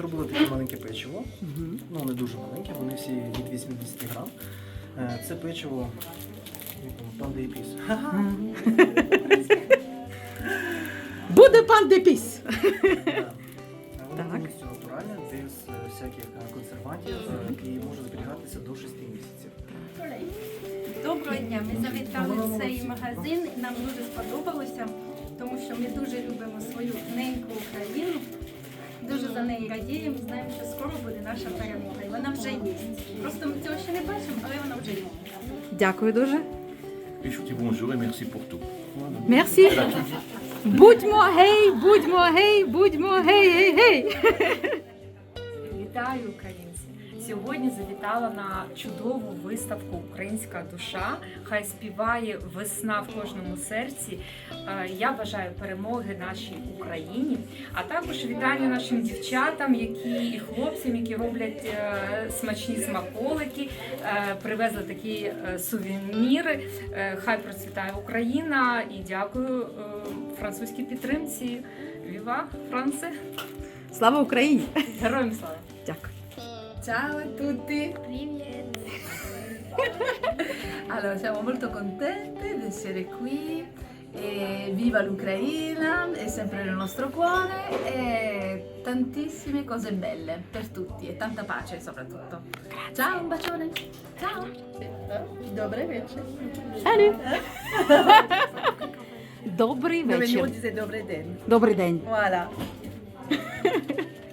зробили таке маленьке печиво. Ну, не дуже маленьке, вони всі від 80 грам. Е, це печиво панде і. Буде панде піс! Воно повністю натуральне, без е, всяких е, консервантів які можуть зберігатися до 6 місяців. Доброго дня! Ми завітали в цей магазин. Нам дуже сподобалося, тому що ми дуже любимо свою неньку Україну. Дуже за неї радіємо. Знаємо, що скоро буде наша перемога. І вона вже є. Просто ми цього ще не бачимо, але вона вже є. Дякую дуже. Et je vous dis bonjour et merci pour tout. Мерсі. Будьмо гей, будьмо гей, будьмо гей, гей, гей. Вітаю, українці! Сьогодні завітала на чудову виставку Українська душа. Хай співає весна в кожному серці. Е, Я бажаю перемоги нашій Україні, а також вітання нашим дівчатам, які і хлопцям, які роблять е, смачні смаколики, е, привезли такі сувеніри. Хай процвітає Україна і дякую французькій підтримці. Віва, Франце! Слава Україні! Героям слава! Дякую. Ciao a tutti! Allora, siamo molto contente di essere qui. E viva l'Ucraina, è sempre nel nostro cuore e tantissime cose belle per tutti e tanta pace soprattutto. Ciao, un bacione! Ciao! Dobre вечер. Салют. Добрий Dove вечір. dice dobre den. Добрий день. Voilà.